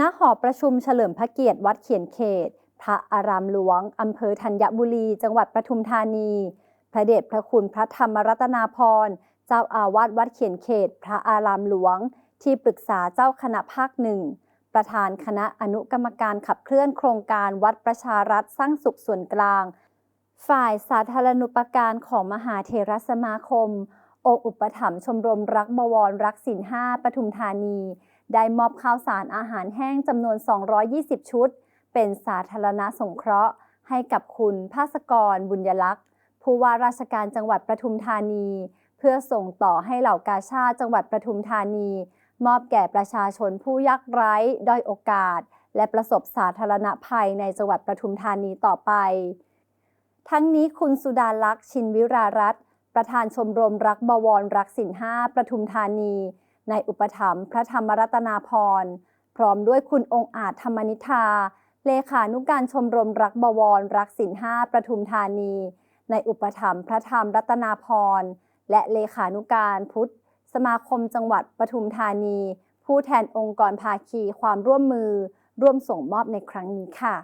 ณหอประชุมเฉลิมพระเกียรติวัดเขียนเขต พระอารามหลวง อำเภอธัญบุรี จังหวัดปทุมธานี พระเดชพระคุณพระธรรมรัตนาพร เจ้าอาวาสวัดเขียนเขต พระอารามหลวง ที่ปรึกษาเจ้าคณะภาคหนึ่ง ประธานคณะอนุกรรมการขับเคลื่อนโครงการวัดประชารัฐสร้างสุขส่วนกลาง ฝ่ายสาธารณูปการของมหาเทรสมาคม องค์อุปถัมภ์ชมรมรักบวรรักศิลห้าปทุมธานี ได้มอบข้าวสารอาหารแห้งจำนวน 220 ชุด เป็นสาธารณสงเคราะห์ ให้กับคุณภาสกรบุญยลักษ์ผู้ว่าราชการจังหวัดปทุมธานี เพื่อส่งต่อให้เหล่ากาชาติจังหวัดปทุมธานี มอบแก่ประชาชนผู้ยากไร้ด้อยโอกาส และประสบสาธารณภัยในจังหวัดปทุมธานีต่อไป ทั้งนี้คุณสุดาลักษ์ชินวิรารัตน์ประธานชมรมรักบวรรักศิลห้าปทุมธานี ในอุปถัมภ์พระธรรมรัตนาพร พร้อมด้วยคุณองค์อาจธรรมนิธา เลขานุการชมรมรักบวร รักศิลห้าปทุมธานี ในอุปถัมภ์พระธรรมรัตนาพร และเลขานุการพุทธ สมาคมจังหวัดปทุมธานี ผู้แทนองค์กรภาคีความร่วมมือ ร่วมส่งมอบในครั้งนี้ค่ะ